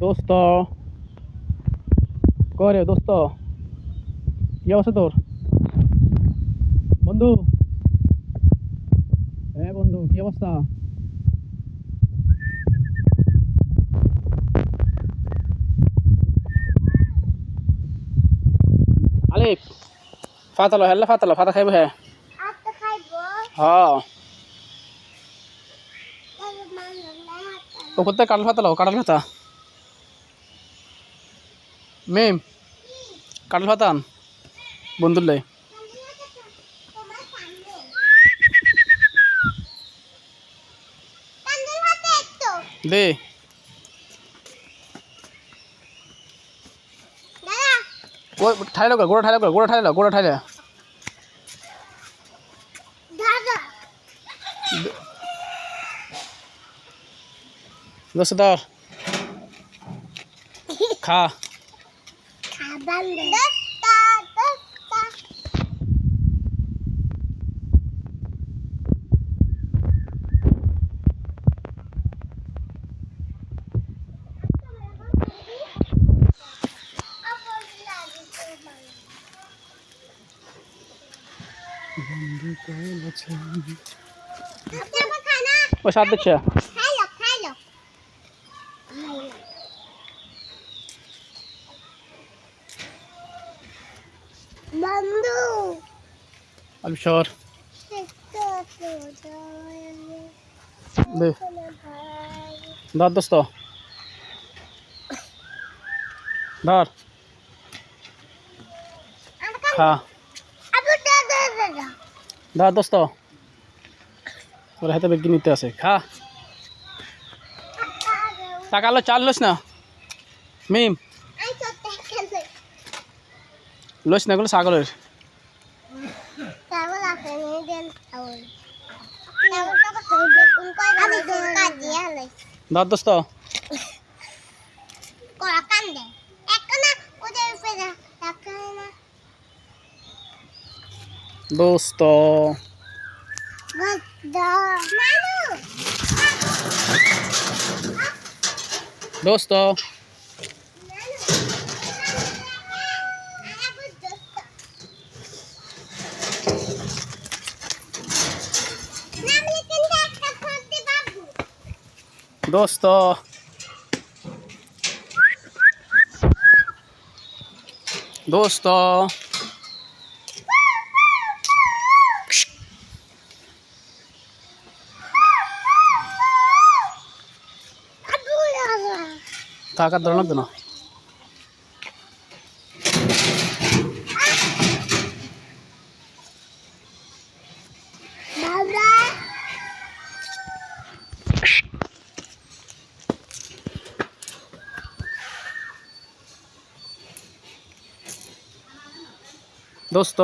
দোস্ত। করে দোস্ত? কি অবস্থা তোর? বন্ধু? হ্যাঁ বন্ধু কি অবস্থা? আলিফ ফাতালো হেল্লা ফাতালো ফাতা খাইব হ্যাঁ হ্যাঁ ও কোথায় কাটল ফাতালো কাটল ফাতা মেম কাটল ফাতান বন্ধুর লাই। তোমার সামনে কান্দের হাতে একটু দে ও ঠাইলো গোড়া ঠাইলো গোড়া ঠাইলো গোড়া ঠাইলো দাদা দোস্ত ধর খা খাবার দস্তা দস্তা আপনার বন্ধু। সর। দে। ধর দোস্ত। ধর। দাদা ধর দোস্ত। ওর হাতে বেগি নিতে আছে। খা। টাকালো চাল লোস না। মিম। লোস না গুলো ছাগলের? তারপর আপনি দেন তাহলে একনা ওদের ফেরা একনা দোস্ত গদ্দা মানু দোস্ত দোস্ত দোস্ত থাকার ধরো লাগতো না দোস্ত